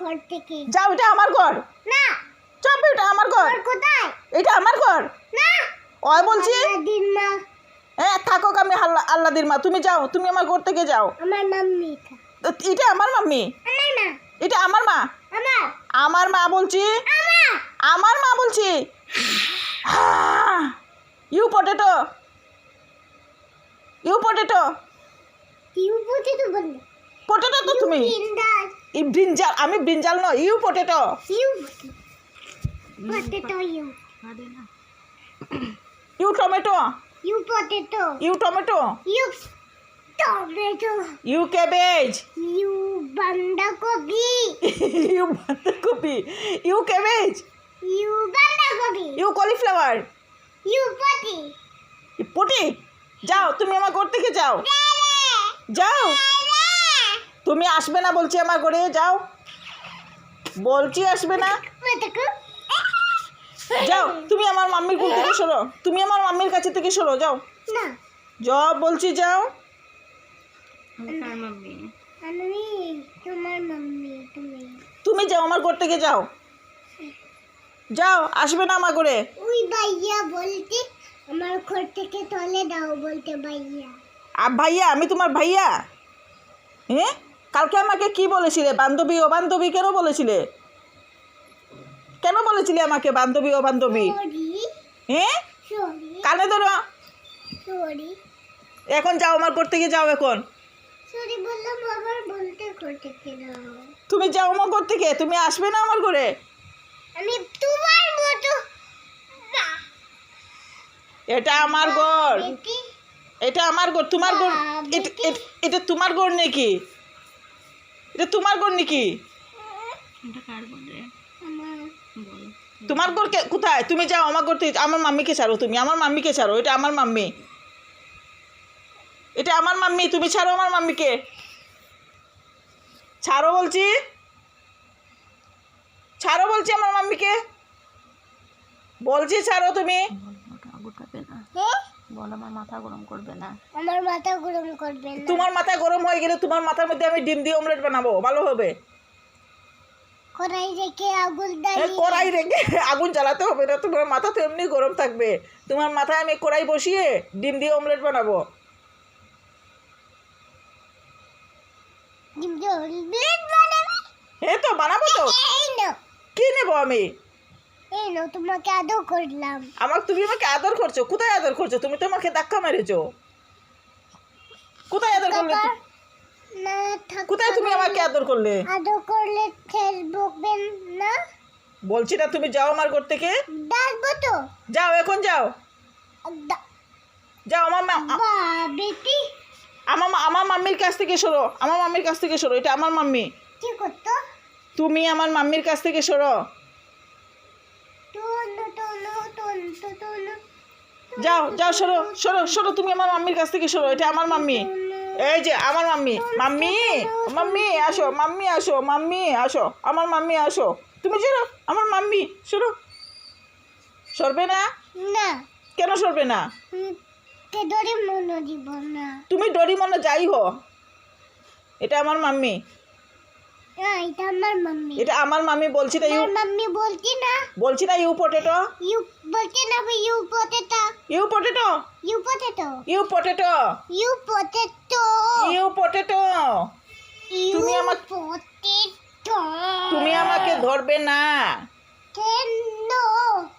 ঘর থেকে। যাও এটা আমার ঘর। না। চপ এটা আমার ঘর। কোথায়? এটা আমার ঘর। না। ওই বলছি। দিন মা। হ্যাঁ থাকুক আমি আল্লাহ আল্লাদির মা। তুমি যাও তুমি আমার ঘর থেকে যাও। আমার মাম্মি এটা। এটা আমার মাম্মি? আমার না এটা আমার মা? আমার। আমার মা বলছি? আমার। আমার মা বলছি? You potato you potato you তো বললে। পটেটো তো তুমি। ই ব্রিঞ্জাল আমি ব্রিঞ্জাল নয় you potato. You potato you. You tomato. You potato. You tomato. You tomato. You cabbage. You বাঁধাকপি ইউ বাঁধাকপি ইউ ক্যাবেজ। ইউ বাঁধাকপি you cauliflower. You potty. Potty. যাও তুমি আমার ঘর থেকে যাও। যাও। তুমি আসবে না বলছি আমার ঘরে যাও। বলছি আসবে না। যাও তুমি আমার মাম্মির কোল থেকে সরো। তুমি আমার মাম্মির কাছে থেকে সরো যাও। না। যাও বলছি যাও। তুমি তুমি যাও আমার ঘর থেকে যাও। যাও আসবে না আমার ঘরে। ওই ভাইয়া বলতে আমার ঘর থেকে তলে দাও বলতে ভাইয়া। আর ভাইয়া আমি তোমার ভাইয়া। হ্যাঁ? কালকে আমাকে কি বলেছিলে? বান্ধবী ও বান্ধবী কেন বলেছিলে? কেন বলেছিলে আমাকে বান্ধবী ও বান্ধবী হ্যাঁ কানে ধরো। এখন যাও আমার করতে গিয়ে যাও এখন। তুমি যাও আমার ঘর গিয়ে তুমি আসবে না আমার ঘরে? আমি তোমার মতো এটা আমার ঘর। এটা আমার ঘর তোমার ঘর এটা তোমার ঘর নাকি? এটা তোমার ঘর নাকি? তোমার ঘর কে- কোথায়? তুমি যাও আমার ঘর থেকে আমার মাম্মিকে ছাড়ো তুমি আমার মাম্মিকে ছাড়ো এটা আমার মাম্মি। এটা আমার মাম্মি তুমি ছাড়ো আমার মাম্মিকে। ছাড়ো বলছি। ছাড়ো বলছি আমার মাম্মিকে। বলছি ছাড়ো তুমি? বল আমার মাথা গরম করবে না। আমার মাথা গরম করবে না। তোমার মাথা গরম হয়ে গেলে তোমার মাথার মধ্যে আমি ডিম দিয়ে অমলেট বানাবো ভালো হবে। কড়াই রেখে আগুন এ, কড়াই রেখে আগুন জ্বালাতে হবে না তোমার মাথা তো এমনি গরম থাকবে। তোমার মাথায় আমি কড়াই বসিয়ে ডিম দিয়ে অমলেট বানাবো। ডিম জল ব্লেড বানাবে? হে তো বানাবো তো। কি নেব আমি? এই নাও তোমাকে আদর করলাম। আমার তুমি আমাকে আদর করছ কোথায় আদর করছ? তুমি তো আমাকে ধাক্কা মেরেছো। কোথায় আদর করলে না কোথায় তুমি আমাকে আদর করলে? আদর করলে বকবেন না? বলছি না তুমি যাও আমার ঘর থেকে। ডাকবো তো। যাও এখন যাও। যাও আমার মা বেটি। আমার আমার মাম্মির কাছ থেকে সরো। আমার মাম্মির কাছ থেকে সরো এটা আমার মাম্মি। কি করতো? তুমি আমার মাম্মির কাছ থেকে সরো। যাও যাও সরো সরো সরো তুমি আমার মাম্মির কাছ থেকে সরো এটা আমার মাম্মি। এই যে আমার মাম্মি। মাম্মি মাম্মি আসো মাম্মি আসো মাম্মি আসো আমার মাম্মি আসো। তুমি সরো আমার মাম্মি সরো। সরবে না? না। কেন সরবে না? তুমি ডরি মনে যাই হো। এটা আমার মাম্মি। এটা আমার মাম্মি। এটা আমার মাম্মি বলছি না ইউ আমার মাম্মি বলছি না। বলছি না ইউ পটেটো। ইউ বলছি না you potato. You potato. You potato. You potato. You potato. You potato. তুমি পটেটো। তুমি আমাকে ধরবে না। কেন?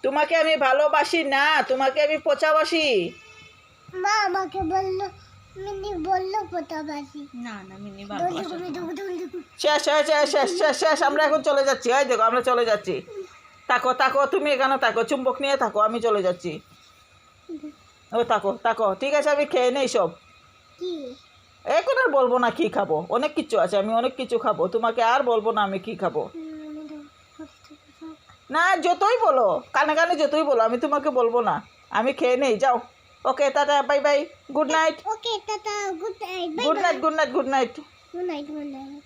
তোমাকে আমি ভালোবাসি না তোমাকে আমি পচাবাসি। মা আমাকে বলল মিনি বলল পোতাবাসি না না মিনি। শেষ শেষ শেষ শেষ শেষ শেষ আমরা এখন চলে যাচ্ছি। ওই দেখো আমরা চলে যাচ্ছি। তাকো তাকো তুমি এখানে তাকো চুম্বক নিয়ে থাকো আমি চলে যাচ্ছি। ও তাকো তাকো ঠিক আছে আমি খেয়ে নেই সব। এখন আর বলব না কি খাব অনেক কিছু আছে আমি অনেক কিছু খাব তোমাকে আর বলব না আমি কি খাব। না যতই বলো কানে কানে যতই বলো আমি তোমাকে বলব না আমি খেয়ে নেই যাও। Okay, Tata, bye bye. Good night. Okay, Tata, good night. Bye good night, bye. good night, good night. Good night, good night.